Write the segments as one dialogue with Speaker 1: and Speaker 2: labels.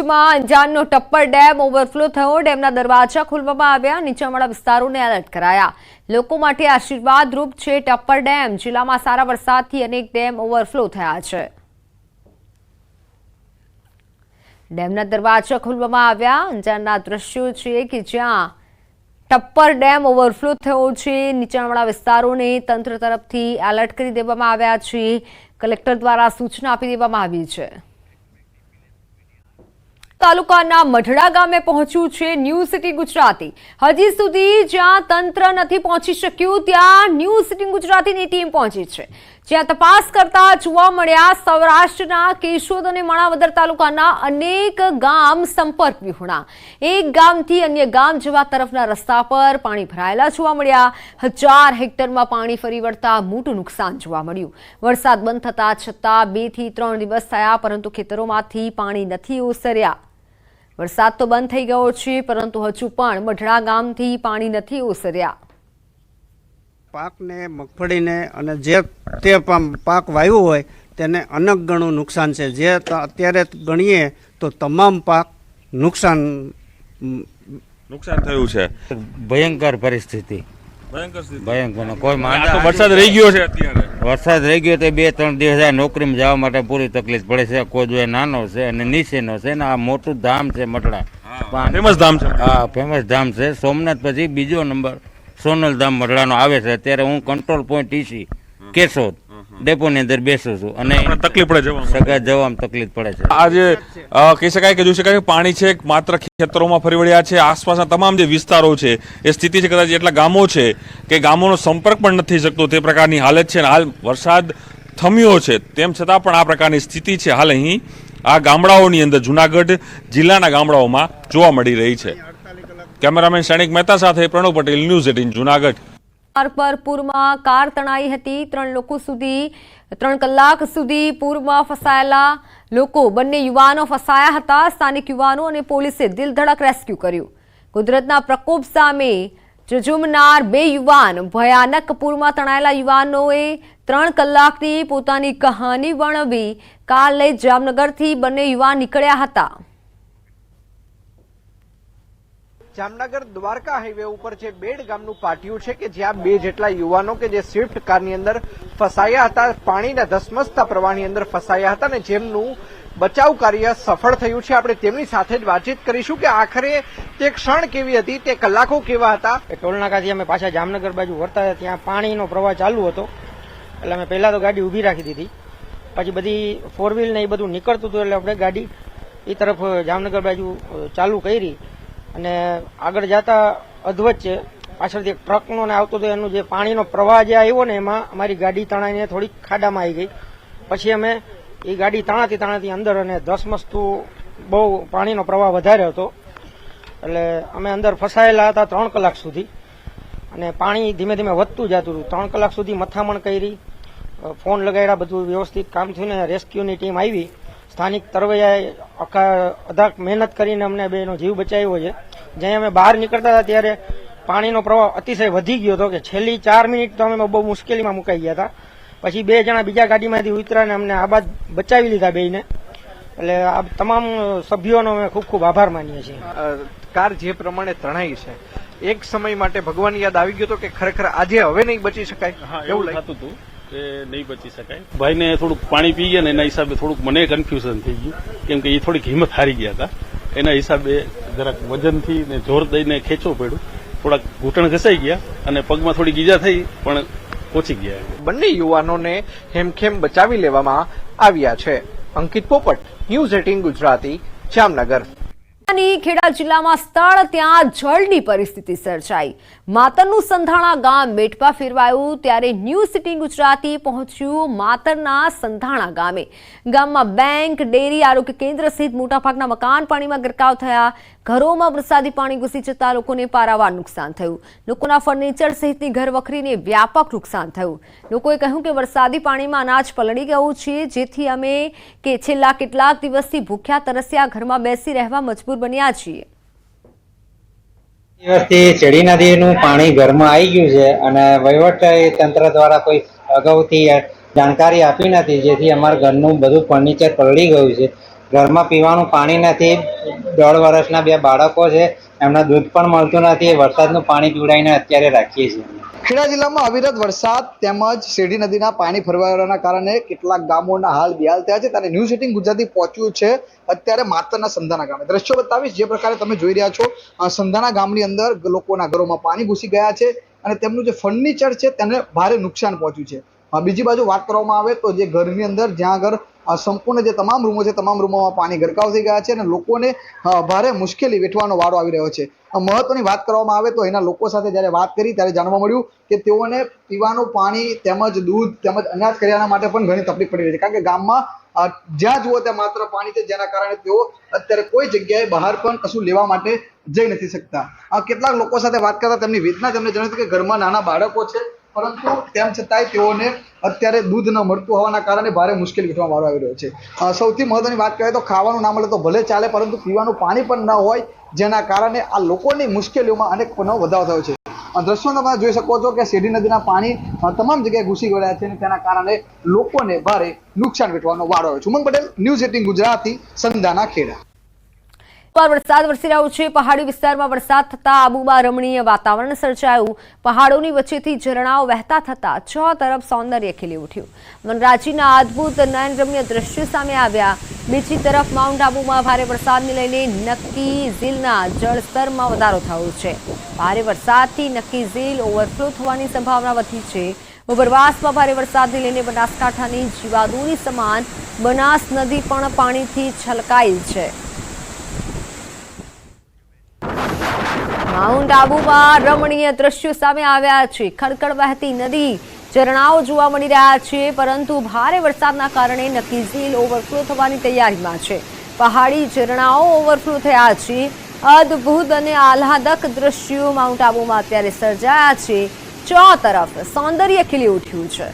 Speaker 1: કચ્છમાં અંજારનો Tappar dam overflow થયો. ડેમના દરવાજા ખોલવામાં આવ્યા. નીચાણવાળા વિસ્તારોને એલર્ટ કરાયા. લોકો માટે આશીર્વાદરૂપ છે ટપ્પર ડેમ. જિલ્લામાં સારા વરસાદથી અનેક ડેમ ઓવરફ્લો થયા છે. ડેમના દરવાજા ખોલવામાં આવ્યા. અંજારના દ્રશ્યો છે કે જ્યાં ટપ્પર ડેમ ઓવરફ્લો થયો છે. નીચાણવાળા વિસ્તારોને તંત્ર તરફથી એલર્ટ કરી દેવામાં આવ્યા છે. કલેક્ટર દ્વારા સૂચના આપી દેવામાં આવી છે. તાલુકાના મઢડા ગામે પહોંચ્યું છે ન્યૂ સિટી ગુજરાતી. હજી સુધી જ્યાં તંત્ર નથી પહોંચી શક્યું, ત્યાં ન્યૂ સિટી ગુજરાતીની ટીમ પહોંચી છે. જ્યાં તપાસ કરતા જોવા મળ્યા, સૌરાષ્ટ્રના કેશોદ અને માણાવદર તાલુકાના અનેક ગામ સંપર્ક વિહોણા. એક ગામથી અન્ય ગામ જવા તરફના રસ્તા પર પાણી ભરાયેલા જોવા મળ્યા. હજાર હેક્ટરમાં પાણી ફરી વળતા મોટું નુકસાન જોવા મળ્યું. વરસાદ બંધ થતા છતાં બેથી ત્રણ દિવસ થયા, પરંતુ ખેતરોમાંથી પાણી નથી ઓસર્યા. વરસાદ તો બંધ થઈ ગયો છે પરંતુ હજુ પણ મઢડા ગામથી પાણી નથી ઓસર્યા.
Speaker 2: પાકને મગફળીને અને જે તે પાક વાવ્યો હોય તેને અનેક ગણું નુકસાન છે. જે અત્યારે ગણીએ તો તમામ પાક નુકસાન
Speaker 3: નુકસાન થયું છે.
Speaker 4: ભયંકર પરિસ્થિતિ.
Speaker 3: ભયંકર
Speaker 4: કોઈ માંદા
Speaker 3: વરસાદ રહી ગયો છે અત્યારે.
Speaker 4: વરસાદ રહી ગયો તો બે ત્રણ દિવસ આ નોકરીમાં જવા માટે પૂરી તકલીફ પડે છે. કોજવે નાનો છે અને નીચેનો છે ને આ મોટું ધામ છે મટડા.
Speaker 3: ફેમસ ધામ છે
Speaker 4: હા ફેમસ ધામ છે. સોમનાથ પછી બીજો નંબર સોનલ ધામ મટડાનો આવે છે. અત્યારે હું કંટ્રોલ પોઈન્ટ ઈસી કેશોદ. ડેપોની અંદર બેસું છું અને
Speaker 3: તકલીફ પડે જવામાં?
Speaker 4: સગા જવામાં તકલીફ પડે છે.
Speaker 3: આજે કહી શકાય કે જોઈ શકાય કે પાણી છે માત્ર ખેતરોમાં ફરી વળ્યા છે આસપાસના તમામ જે વિસ્તારો છે એ સ્થિતિ છે કદાચ એટલા ગામો છે કે ગામોનો સંપર્ક પણ નથી શકતો તે પ્રકારની હાલત છે અને હાલ વરસાદ થમ્યો છે. તેમ છતાં પણ આ પ્રકારની સ્થિતિ છે હાલ અહીં. આ ગામડાઓની અંદર જુનાગઢ જિલ્લાના ગામડાઓમાં જોવા મળી રહી છે. કેમેરામેન શણિક મહેતા સાથે પ્રણવ પટેલ ન્યૂઝ એટીન જુનાગઢ.
Speaker 1: માર્ગ કાર તણાઈ હતી. ત્રણ લોકો સુધી, ત્રણ કલાક સુધી પૂરમાં ફસાયેલા લોકો, બંને યુવાનો ફસાયા હતા. સ્થાનિક યુવાનો અને પોલીસે દિલધડક રેસ્ક્યુ કર્યું. કુદરતના પ્રકોપ સામે જજુમનાર બે યુવાન ભયાનક પૂરમાં તણાયેલા યુવાનોએ ત્રણ કલાકની પોતાની કહાની વર્ણવી કાર લઈ જામનગરથી બંને યુવાન નીકળ્યા હતા.
Speaker 5: જામનગર દ્વારકા હાઈવે ઉપર જે બેડ ગામનું પાટિયું છે કે જ્યાં બે જેટલા યુવાનો કે જે સ્વિફ્ટ કારની અંદર ફસાયા હતા, પાણીના ધસમસતા પ્રવાહની અંદર ફસાયા હતા અને જેમનું બચાવ કાર્ય સફળ થયું છે. આપણે તેમની સાથે જ વાતચીત કરીશું કે આખરે તે ક્ષણ કેવી હતી, તે કલાકો કેવા હતા?
Speaker 6: ટોલનાકાથી અમે પાછા જામનગર બાજુ વળતા હતા, ત્યાં પાણીનો પ્રવાહ ચાલુ હતો. એટલે અમે પહેલા તો ગાડી ઊભી રાખી દીધી. પછી બધી ફોર વ્હીલ ને એ બધું નીકળતું હતું એટલે આપણે ગાડી એ તરફ જામનગર બાજુ ચાલુ કરી. અને આગળ જતા અધવચ્ચે પાછળથી એક ટ્રકનો ને આવતો હતો એનું જે પાણીનો પ્રવાહ જે આવ્યો ને એમાં અમારી ગાડી તણાઈને થોડીક ખાડામાં આવી ગઈ. પછી અમે એ ગાડી તણાતી તણાતી અંદર અને ધસમસતું બહુ પાણીનો પ્રવાહ વધારે હતો. એટલે અમે અંદર ફસાયેલા હતા ત્રણ કલાક સુધી. અને પાણી ધીમે ધીમે વધતું જતું હતું ત્રણ કલાક સુધી મથામણ કરી ફોન લગાડ્યા, બધું વ્યવસ્થિત કામ થયું ને રેસ્ક્યુની ટીમ આવી. સ્થાનિક તરવૈયાએ આખા અધાક મહેનત કરીને અમને બેનો જીવ બચાવ્યો છે. જ્યાં અમે બહાર નીકળતા હતા ત્યારે પાણીનો પ્રવાહ અતિશય વધી ગયો હતો કે છેલ્લી ચાર મિનિટ તો અમે બહુ મુશ્કેલીમાં મુકાઈ ગયા હતા. પછી બે જણા બીજા ગાડીમાંથી ઉતરાને અમને આ બાદ બચાવી લીધા બેયને. એટલે આ તમામ સભ્યોનો અમે ખૂબ ખૂબ આભાર માનીએ છીએ.
Speaker 5: કાર જે પ્રમાણે તણાઈ છે એક સમય માટે ભગવાન યાદ આવી ગયો હતો કે ખરેખર આજે હવે નહીં બચી શકાય? એવું
Speaker 7: લાગતું હતું. કે નહીં બચી શકાય. ભાઈને થોડુંક પાણી પી ગયા ને એના હિસાબે થોડુંક મને કન્ફ્યુઝન થઈ ગયું. કેમ કે એ થોડીક હિંમત હારી ગયા હતા. એના હિસાબે જરાક વજનથી ને જોર દઈને ખેંચવું પડ્યું. થોડાક ઘૂંટણ ઘસાઈ ગયા અને પગમાં થોડી ઈજા થઈ, પણ પહોંચી ગયા
Speaker 5: બંને યુવાનોને હેમખેમ બચાવી લેવામાં આવ્યા છે. Ankit Popat, news eighteen Gujarati, Jamnagar.
Speaker 1: Kheda જિલ્લામાં સ્થળ ત્યાં જળની પરિસ્થિતિ સર્જાઈ. માતરનું સંધાણા ગામ મેટપા ફેરવાયું, ત્યારે ન્યૂ સિટી ગુજરાતી પહોંચ્યું માતરના સંધાણા ગામે. ગામમાં બેંક, ડેરી, આરોગ્ય કેન્દ્ર સહિત મોટાભાગના મકાન પાણીમાં ગરકાવ થયા. ઘરોમાં વરસાદી પાણી ઘૂસી જતા લોકોને પારાવાર નુકસાન થયું. લોકોના ફર્નિચર સહિતની ઘર વખરીને વ્યાપક નુકસાન થયું. લોકોએ કહ્યું કે વરસાદી પાણીમાં અનાજ પલળી ગયું છે, જેથી અમે કે છેલ્લા કેટલાક દિવસથી ભૂખ્યા, તરસ્યા, ઘરમાં બેસી રહેવા મજબૂર બન્યા છીએ.
Speaker 8: દિવસથી શેરડી નદીનું પાણી ઘરમાં આવી ગયું છે અને વહીવટ તંત્ર દ્વારા કોઈ અગાઉથી જાણકારી આપી નથી, જેથી અમારા ઘરનું બધું ફર્નિચર પલળી ગયું છે. ઘરમાં પીવાનું પાણી નથી. દોઢ વર્ષના બે બાળકો છે. એમને દૂધ પણ મળતું નથી, વરસાદનું પાણી પીવડાવીને અત્યારે રાખીએ છીએ.
Speaker 9: ખેડા જિલ્લામાં અવિરત વરસાદ તેમજ શેરડી નદીના પાણી ફરવાના કારણે કેટલાક ગામોના હાલ બેહાલ થયા છે. ત્યારે ન્યૂઝ એટીન ગુજરાતી પહોંચ્યું છે. અત્યારે માતરના સંધાના ગામે. દ્રશ્યો બતાવીશ. જે પ્રકારે તમે જોઈ રહ્યા છો સંધાના ગામની અંદર લોકોના ઘરોમાં પાણી ઘૂસી ગયા છે અને તેમનું જે ફર્નિચર છે તેને ભારે નુકસાન પહોંચ્યું છે. બીજી બાજુ વાત કરવામાં આવે તો જે ઘરની અંદર જ્યાં આગળ સંપૂર્ણ જે તમામ રૂમો છે, તમામ રૂમોમાં પાણી ગરકાવ થઈ ગયા છે અને લોકોને ભારે મુશ્કેલી વેઠવાનો વારો આવી રહ્યો છે. મહત્વની વાત કરવામાં આવે તો એના લોકો સાથે જ્યારે વાત કરી ત્યારે જાણવા મળ્યું કે તેઓને પીવાનું પાણી તેમજ દૂધ તેમજ અનાજ કરિયાણા માટે પણ ઘણી તકલીફ પડી રહી છે. કારણ કે ગામમાં જ્યાં જુઓ ત્યાં માત્ર પાણી છે, જેના કારણે તેઓ અત્યારે કોઈ જગ્યાએ બહાર પણ કશું લેવા માટે જઈ નથી શકતા. કેટલાક લોકો સાથે વાત કરતા તેમની વેદના તેમને જણાવી કે ઘરમાં નાના બાળકો છે પરંતુ તેમ છતાંય તેઓને અત્યારે દૂધ ન મળતું હોવાના કારણે ભારે મુશ્કેલી વેઠવા વાળો આવી રહ્યો છે. સૌથી મહત્વની વાત કરીએ તો ખાવાનું ના મળે તો ભલે ચાલે, પરંતુ પીવાનું પાણી પણ ન હોય, જેના કારણે આ લોકોની મુશ્કેલીઓમાં અનેક પનો વધારો થયો છે. દ્રશ્યો તમે જોઈ શકો છો કે શેરડી નદીના પાણી તમામ જગ્યાએ ઘૂસી ગયા છે અને તેના કારણે લોકોને ભારે નુકસાન વેઠવાનો વારો આવ્યો છે. Umang Patel, news eighteen Gujarati, Sandhana Kheda.
Speaker 1: વરસાદ વરસી રહ્યો છે. પહાડી વિસ્તારમાં વરસાદ થતા આબુમાં રમણીય વાતાવરણ સર્જાયું. પહાડોની વચ્ચેથી ઝરણાઓ વહેતા થતા છ તરફ સૌંદર્ય ખીલી ઉઠ્યું. વનરાજીના અદ્ભુત નયનરમ્ય દ્રશ્યો સામે આવ્યા. બીજી તરફ માઉન્ટ આબુમાં ભારે વરસાદને લઈને નક્કી ઝીલના જળસ્તરમાં વધારો થયો છે. ભારે વરસાદથી નક્કી ઝીલ ઓવરફ્લો થવાની સંભાવના વધી છે. ઉપરવાસમાં ભારે વરસાદને લઈને બનાસકાંઠાની જીવાદોરી સમાન બનાસ નદી પણ પાણીથી છલકાઈ છે. માઉન્ટ આબુમાં રમણીય દ્રશ્યો સામે આવ્યા છે. ખડખડ વહેતી નદી, ઝરણાઓ જોવા મળી રહ્યા છે, પરંતુ ભારે વરસાદના કારણે નક્કી ઝીલ ઓવરફ્લો થવાની તૈયારીમાં છે. પહાડી ઝરણાઓ ઓવરફ્લો થયા છે. અદ્ભુત અને આહલાદક દ્રશ્યો માઉન્ટ આબુમાં અત્યારે સર્જાયા છે. ચો તરફ સૌંદર્ય ખીલી ઉઠ્યું છે.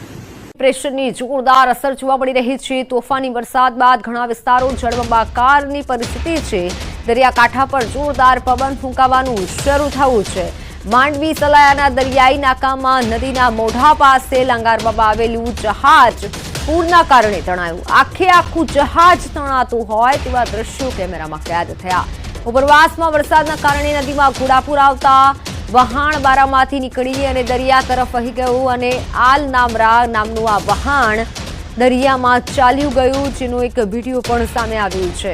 Speaker 1: પ્રેશરની જોરદાર અસર જોવા મળી રહી છે. તોફાની વરસાદ બાદ ઘણા વિસ્તારો જળબંબાકારની પરિસ્થિતિ છે. દરિયાકાંઠા પર જોરદાર પવન ફૂંકાવાનું શરૂ થયું છે. માંડવી, સલાયાના દરિયાઈ નાકામાં, નદીના મોઢા પાસે લંગારવામાં આવેલું જહાજ પૂરના કારણે તણાયું. આખે આખું જહાજ તણાતું હોય તેવા દ્રશ્યો કેમેરામાં કેદ થયા. ઉપરવાસમાં વરસાદના કારણે નદીમાં ઘોડાપુર આવતા વહાણ બારામાંથી નીકળી અને દરિયા તરફ વહી ગયું અને આલ નામરા નામનું આ વહાણ દરિયામાં ચાલ્યું ગયું, જેનો એક વીડિયો પણ સામે આવ્યું છે.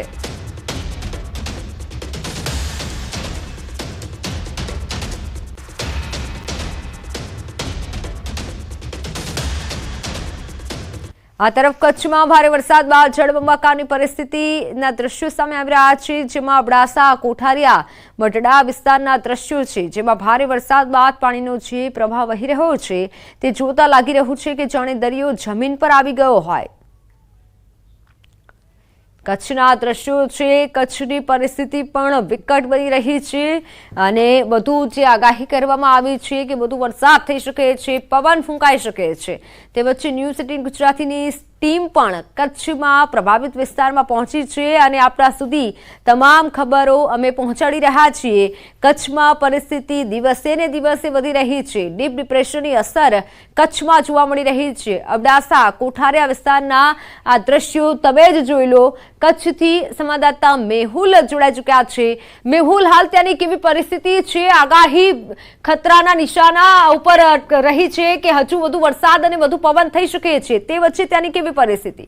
Speaker 1: આ તરફ કચ્છમાં ભારે વરસાદ બાદ જળબંબાકારની પરિસ્થિતિના દ્રશ્યો સામે આવી રહ્યા છે, જેમાં અબડાસા, કોઠારિયા મઢડા વિસ્તારના દ્રશ્યો છે, જેમાં ભારે વરસાદ બાદ પાણીનો જે પ્રવાહ વહી રહ્યો છે, તે જોતા લાગી રહ્યું છે કે જાણે દરિયો જમીન પર આવી ગયો હોય. કચ્છના દ્રશ્યો છે, કચ્છની પરિસ્થિતિ પણ વિકટ બની રહી છે અને બધું જે આગાહી કરવામાં આવી છે કે બધું વરસાદ થઈ શકે છે, પવન ફૂંકાઈ શકે છે. તે વચ્ચે ન્યૂઝ એટીન ગુજરાતીની ટીમ પણ કચ્છમાં પ્રભાવિત વિસ્તારમાં પહોંચી છે અને આપણા સુધી તમામ ખબરો અમે પહોંચાડી રહ્યા છીએ. કચ્છમાં પરિસ્થિતિ દિવસે ને દિવસે વધી રહી છે. ડીપ ડિપ્રેશનની અસર કચ્છમાં જોવા મળી રહી છે. અબડાસા, કોઠારિયા વિસ્તારના આ દ્રશ્યો તમે જ જોઈ લો. કચ્છથી સંવાદદાતા મેહુલ જોડાઈ ચૂક્યા છે. મેહુલ, હાલ ત્યાંની કેવી પરિસ્થિતિ છે? આગાહી ખતરાના નિશાના ઉપર રહી છે કે હજુ વધુ વરસાદ અને વધુ પવન થઈ શકે છે? તે વચ્ચે ત્યાંની કેવી પરિસ્થિતિ?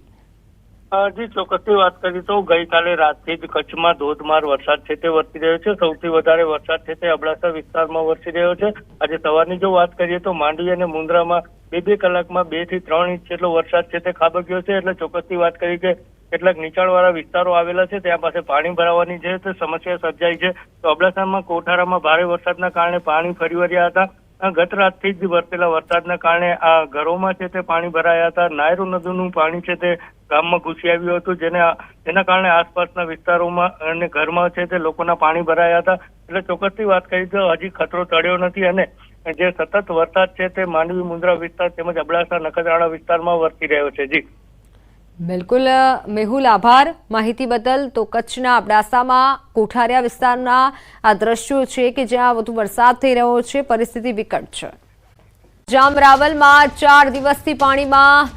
Speaker 10: જી ચોક્કસથી વાત કરી તો ગઈકાલે રાતથી જ કચ્છમાં ધોધમાર વરસાદ છે તે વરસી રહ્યો છે. સૌથી વધારે વરસાદ છે તે અબડાસા વિસ્તારમાં વરસી રહ્યો છે. આજે સવારની જો વાત કરીએ તો માંડવી અને મુન્દ્રામાં બે બે કલાકમાં બેથી ત્રણ ઇંચ જેટલો વરસાદ છે તે ખાબક્યો છે. એટલે ચોક્કસથી વાત કરી કે કેટલાક નીચાણવાળા વિસ્તારો આવેલા છે, ત્યાં પાસે પાણી ભરાવાની છે તે સમસ્યા સર્જાઈ છે. તો અબડાસામાં કોઠારામાં ભારે વરસાદના કારણે પાણી ફરી વળ્યા હતા. ગત રાતથી જ વરસેલા વરસાદના કારણે આ ઘરોમાં છે તે પાણી ભરાયા હતા. નાયરુ નદીનું પાણી છે તે ગામમાં ઘૂસી આવ્યું હતું, જેને જેના કારણે આસપાસના વિસ્તારોમાં અને ઘરમાં છે તે લોકોના પાણી ભરાયા હતા. એટલે ચોક્કસથી વાત કરી તો હજી ખતરો ટળ્યો નથી અને જે સતત વરસાદ છે તે માંડવી મુંદ્રા વિસ્તાર તેમજ અબડાસા નખત્રાણા વિસ્તારમાં વરસી રહ્યો છે. જી.
Speaker 1: બિલકુલ મેહુલ, આભાર માહિતી બદલ. તો કચ્છના અબડાસામાં, કોઠારિયા વિસ્તારના આ દ્રશ્યો છે કે જ્યાં વધુ વરસાદ થઈ રહ્યો છે, પરિસ્થિતિ વિકટ છે. જામ રાવલમાં ચાર દિવસથી પાણીમાં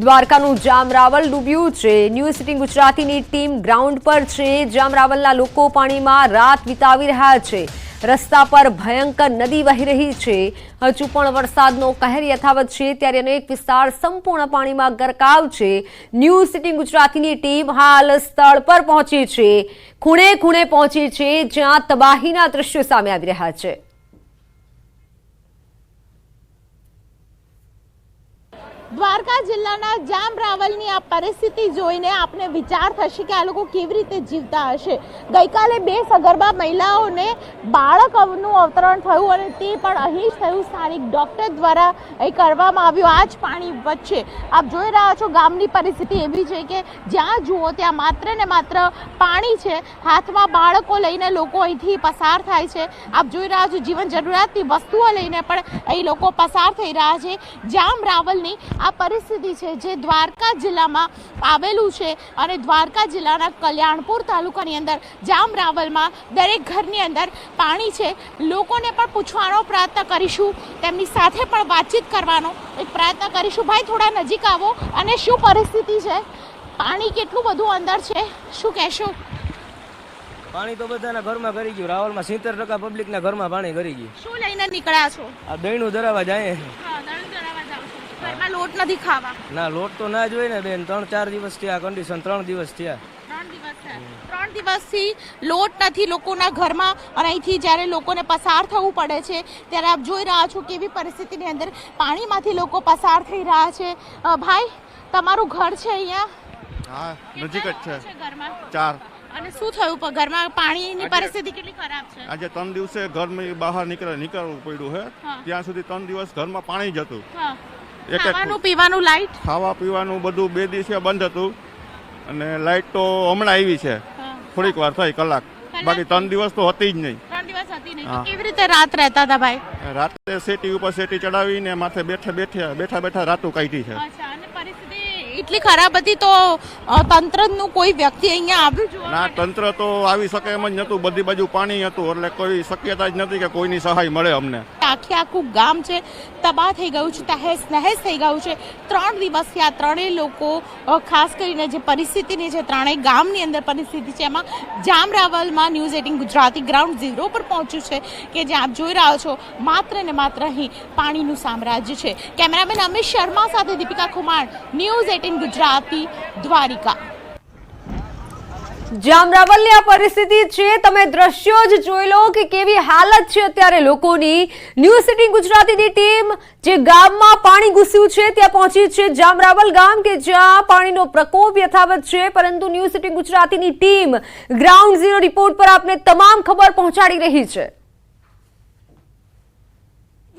Speaker 1: દ્વારકાનું જામરાવલ ડૂબ્યું છે. ન્યૂઝ સિટી ગુજરાતીની ટીમ ગ્રાઉન્ડ પર છે. જામરાવલના લોકો પાણીમાં રાત વિતાવી રહ્યા છે. રસ્તા પર ભયંકર નદી વહી રહી છે. હજુ પણ વરસાદનો કહેર યથાવત છે. ત્યારે અનેક વિસ્તાર સંપૂર્ણ પાણીમાં ગરકાવ છે. ન્યૂઝ સિટી ગુજરાતીની ટીમ હાલ સ્થળ પર પહોંચી છે. ખૂણે ખૂણે પહોંચી છે, જ્યાં તબાહીના દ્રશ્યો સામે આવી રહ્યા છે.
Speaker 11: દ્વારકા જિલ્લાના જામ રાવલની આ પરિસ્થિતિ જોઈને આપને વિચાર થશે કે આ લોકો કેવી રીતે જીવતા હશે. ગઈકાલે બે સગર્ભા મહિલાઓને બાળકનું અવતરણ થયું અને તે પણ અહીં જ થયું. સ્થાનિક ડૉક્ટર દ્વારા એ કરવામાં આવ્યું. આ જ પાણી વચ્ચે આપ જોઈ રહ્યા છો ગામની પરિસ્થિતિ એવી છે કે જ્યાં જુઓ ત્યાં માત્ર ને માત્ર પાણી છે. હાથમાં બાળકો લઈને લોકો અહીંથી પસાર થાય છે. આપ જોઈ રહ્યા છો જીવન જરૂરિયાતની વસ્તુઓ લઈને પણ અહીં લોકો પસાર થઈ રહ્યા છે. જામ રાવલની આ પરિસ્થિતિ છે જે દ્વારકા જિલ્લામાં આવેલું છે અને દ્વારકા જિલ્લાના કલ્યાણપુર તાલુકાની અંદર જામ રાવલમાં દરેક ઘરની અંદર પાણી છે. લોકોને પણ પૂછવાનો પ્રયત્ન કરીશું. તેમની સાથે પણ વાતચીત કરવાનો એક પ્રયત્ન કરીશું. ભાઈ થોડા નજીક આવો અને શું પરિસ્થિતિ છે? પાણી કેટલું બધું અંદર છે? શું કહેશો?
Speaker 12: પાણી તો બધાના ઘરમાં કરી ગયું. રાવલમાં સિત્તેર ટકા પબ્લિકના ઘરમાં પાણી કરી ગયું.
Speaker 11: શું લઈને નીકળ્યા છો?
Speaker 12: આ દહીંનું ધરાવા જાય
Speaker 11: હા. ઘરમાં લોટ નથી ખાવા.
Speaker 12: ના લોટ તો ના જોઈએ ને બેન. ત્રણ ચાર દિવસ થયા કન્ડિશન ત્રણ દિવસ થયા.
Speaker 11: ત્રણ દિવસ ત્રણ દિવસથી લોટ નથી લોકોના ઘરમાં. અને અહીંથી જ્યારે લોકોને પસાર થવું પડે છે ત્યારે આપ જોઈ રહ્યા છો કેવી પરિસ્થિતિની અંદર પાણીમાંથી લોકો પસાર થઈ રહ્યા છે. ભાઈ તમારું ઘર છે અહીંયા?
Speaker 13: હા નજીક જ છે.
Speaker 11: છે ઘરમાં?
Speaker 13: ચાર.
Speaker 11: અને શું થયું પણ ઘરમાં પાણીની પરિસ્થિતિ કેટલી ખરાબ છે?
Speaker 13: આજે ત્રણ દિવસે ઘરમાં બહાર નીકળે નીકળવું પડ્યું છે ત્યાં સુધી ત્રણ દિવસ ઘરમાં પાણી જ હતું.
Speaker 11: હા.
Speaker 13: એક
Speaker 11: ખાવાનું પીવાનું લાઈટ
Speaker 13: ખાવા પીવાનું બધું બે દિવસે બંધ હતું. અને લાઇટ તો હમણાં આવી છે. થોડીક વાર થઈ કલાક. બાકી ત્રણ દિવસ તો હતી જ નહીં.
Speaker 11: ત્રણ દિવસ હતી નહીં. કેવી રીતે રાત રહેતા હતા ભાઈ?
Speaker 13: રાતે સેટી ઉપર સેટી ચડાવીને માથે બેઠે બેઠે બેઠા બેઠા રાતું કાઢી છે.
Speaker 11: અચ્છા અને પરિસ્થિતિ એટલી ખરાબ હતી તો તંત્ર તંત્રનું કોઈ વ્યક્તિ અહીંયા આવ્યું જોવા
Speaker 13: ના તંત્ર તો આવી શકે એમ જ નતું બધી બાજુ પાણી હતું. એટલે કોઈ શક્યતા જ નથી કે કોઈની સહાય મળે અમને.
Speaker 11: આખે આખું ગામ છે. તબાહ થઈ ગયું છે, તહેસ, નહેસ થઈ ગયું છે. ત્રણ દિવસથી આ ત્રણેય લોકો ખાસ કરીને જે પરિસ્થિતિની છે ત્રણેય ગામની અંદર પરિસ્થિતિ છે, એમાં જામરાવલમાં news eighteen Gujarati ground zero પર પહોંચ્યું છે કે જે આપ જોઈ રહ્યા છો, માત્ર ને માત્ર અહીં પાણીનું સામ્રાજ્ય છે. કેમેરામેન અમિત શર્મા સાથે દીપિકા ખુમાણ, ન્યૂઝ એટીન ગુજરાતી દ્વારિકા.
Speaker 1: જામરાવલની આ પરિસ્થિતિ છે. તમે દ્રશ્યો જ જોઈ લો કે કેવી હાલત છે અત્યારે લોકોની. ન્યૂઝ સિટી ગુજરાતીની ટીમ જે ગામમાં પાણી ઘૂસ્યું છે, ત્યાં પહોંચી છે જામરાવલ ગામ કે જ્યાં પાણીનો પ્રકોપ યથાવત છે. પરંતુ ન્યૂઝ સિટી ગુજરાતીની ટીમ ગ્રાઉન્ડ ઝીરો રિપોર્ટ પર આપને તમામ ખબર પહોંચાડી રહી છે.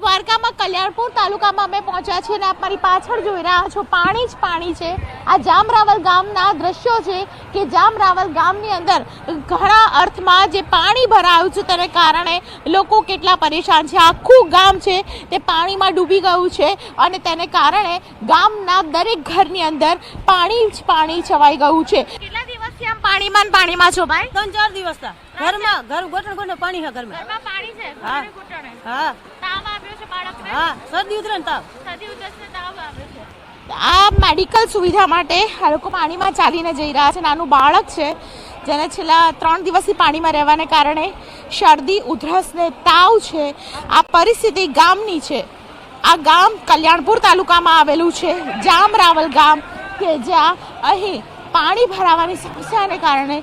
Speaker 11: દ્વારકામાં કલ્યાણપુર તાલુકામાં અમે પહોંચ્યા છીએ અને આપ મારી પાછળ જોઈ રહ્યા છો પાણી જ પાણી છે. આ જામરાવલ ગામના દ્રશ્યો છે કે જામરાવલ ગામની અંદર ઘણા અર્થમાં જે પાણી ભરાયું છે તેને કારણે લોકો કેટલા પરેશાન છે. આખું ગામ છે તે પાણીમાં ડૂબી ગયું છે અને તેને કારણે ગામના દરેક ઘરની અંદર પાણી જ પાણી છવાઈ ગયું છે. કેટલા દિવસથી આમ પાણીમાં પાણીમાં છો ભાઈ?
Speaker 14: ત્રણ ચાર દિવસ ઘરમાં ઘર ગોઠણ ગોઠણ પાણી છે ઘરમાં.
Speaker 11: પાણી છે?
Speaker 14: હા. હા.
Speaker 11: છે બાળકને?
Speaker 14: હા શરદી ઉતરે તાવ.
Speaker 11: શરદી ઉધરસને તાવ આવ્યો છે. આ મેડિકલ સુવિધા માટે આ લોકો પાણીમાં ચાલીને જઈ રહ્યા છે. નાનું બાળક છે જેને છેલ્લા ત્રણ દિવસથી પાણીમાં રહેવાને કારણે શરદી ઉધરસ ને તાવ છે. આ પરિસ્થિતિ ગામની છે. આ ગામ કલ્યાણપુર તાલુકામાં આવેલું છે. જામરાવલ ગામ કે જ્યાં અહીં પાણી ભરાવાની સમસ્યાને કારણે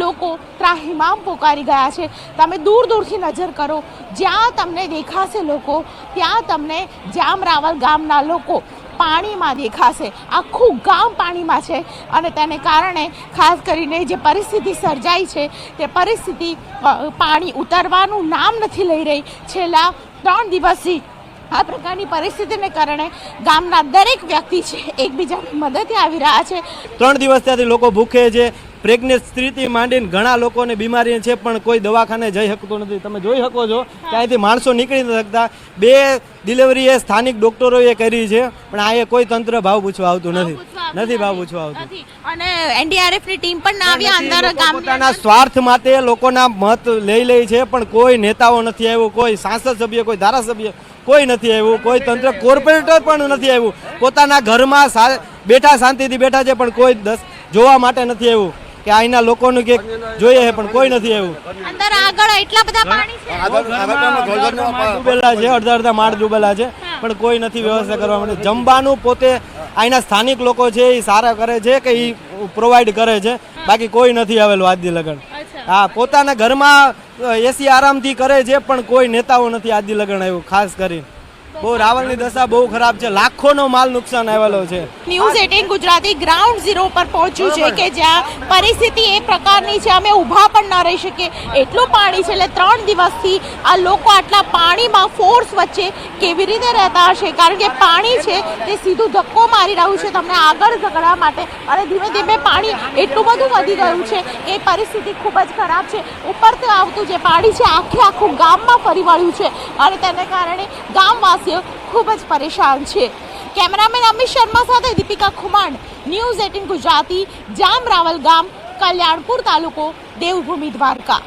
Speaker 11: લોકો ત્રાહિમામ પોકારી ગયા છે. તમે દૂર દૂરથી નજર કરો, જ્યાં તમને દેખાશે લોકો, ત્યાં તમને જામરાવલ ગામના લોકો પાણીમાં દેખાશે. આખું ગામ પાણીમાં છે અને તેને કારણે ખાસ કરીને જે પરિસ્થિતિ સર્જાઈ છે, તે પરિસ્થિતિ પાણી ઉતરવાનું નામ નથી લઈ રહી. છેલ્લા ત્રણ દિવસથી આ પ્રકારની પરિસ્થિતિને કારણે ગામના દરેક વ્યક્તિ છે એકબીજાની મદદે આવી રહ્યા છે.
Speaker 12: ત્રણ દિવસ ત્યાંથી લોકો ભૂખે છે પ્રેગ્નેન્ટ સ્ત્રીથી માંડીને ઘણા લોકોને બીમારી છે પણ કોઈ દવાખાને જઈ શકતું નથી. તમે જોઈ શકો છો ત્યાંથી માણસો નીકળી નથી શકતા. બે ડિલિવરી એ સ્થાનિક ડોક્ટરોએ કરી છે પણ આ એ કોઈ તંત્ર ભાવ પૂછવા આવતું નથી. નથી ભાવ પૂછવા આવતું.
Speaker 11: અને એનડીઆરએફની ટીમ પણ ના આવ્યા અંદર ગામ
Speaker 12: પોતાના સ્વાર્થ માટે લોકોના મત લઈ લે છે પણ કોઈ નેતાઓ નથી આવ્યો કોઈ સાંસદ સભ્ય કોઈ ધારાસભ્ય. કોઈ નથી આવ્યું કોઈ તંત્ર કોર્પોરેટર પણ નથી આવ્યું. પોતાના ઘરમાં બેઠા શાંતિથી બેઠા છે પણ કોઈ દસ જોવા માટે નથી આવ્યું. કે અહીંના લોકોનું કે જોઈએ છે પણ કોઈ નથી આવ્યું.
Speaker 11: અંદર આગળ એટલા બધા પાણી છે.
Speaker 12: ડૂબેલા છે અડધા અડધા માળ ડૂબેલા છે પણ કોઈ નથી વ્યવસ્થા કરવા માટે. જમવાનું પોતે અહીંના સ્થાનિક લોકો છે એ સારા કરે છે કે એ પ્રોવાઈડ કરે છે. બાકી કોઈ નથી આવેલું આજની લગન. હા, પોતાના ઘરમાં એસી આરામથી કરે છે, પણ કોઈ નેતાઓ નથી આદિ લગન આવ્યું, ખાસ કરીને. બહુ રાવલની દશા બહુ ખરાબ છે. લાખોનો માલ નુકસાન આવેલો છે.
Speaker 11: News eighteen Gujarati ground zero પર પહોંચ્યું છે કે જ્યાં પરિસ્થિતિ એ પ્રકારની છે, અમે ઊભા પણ ન રહી શકીએ. એટલું પાણી છે, એટલે ત્રણ દિવસથી આ લોકો આટલા પાણીમાં ફોર્સ વચ્ચે કેવી રીતે રહેતા હશે? કારણ કે પાણી છે, તે સીધું ધક્કો મારી રહ્યું છે, તમને આગળ ધકડવા માટે. અને ધીમે ધીમે પાણી એટલું બધું વધી ગયું છે, એ પરિસ્થિતિ ખૂબ જ ખરાબ છે. ઉપરથી આવતું જે પાણી છે, આખે આખું ગામમાં ફરી વળ્યું છે. અને તેને કારણે ગામવાસીઓ ખૂબ જ પરેશાન છે. કેમેરામેન અમિત શર્મા સાથે દીપિકા ખુમાણ, ન્યૂઝ એટીન ગુજરાતી, જામ રાવલ ગામ, કલ્યાણપુર તાલુકો, દેવભૂમિ દ્વારકા.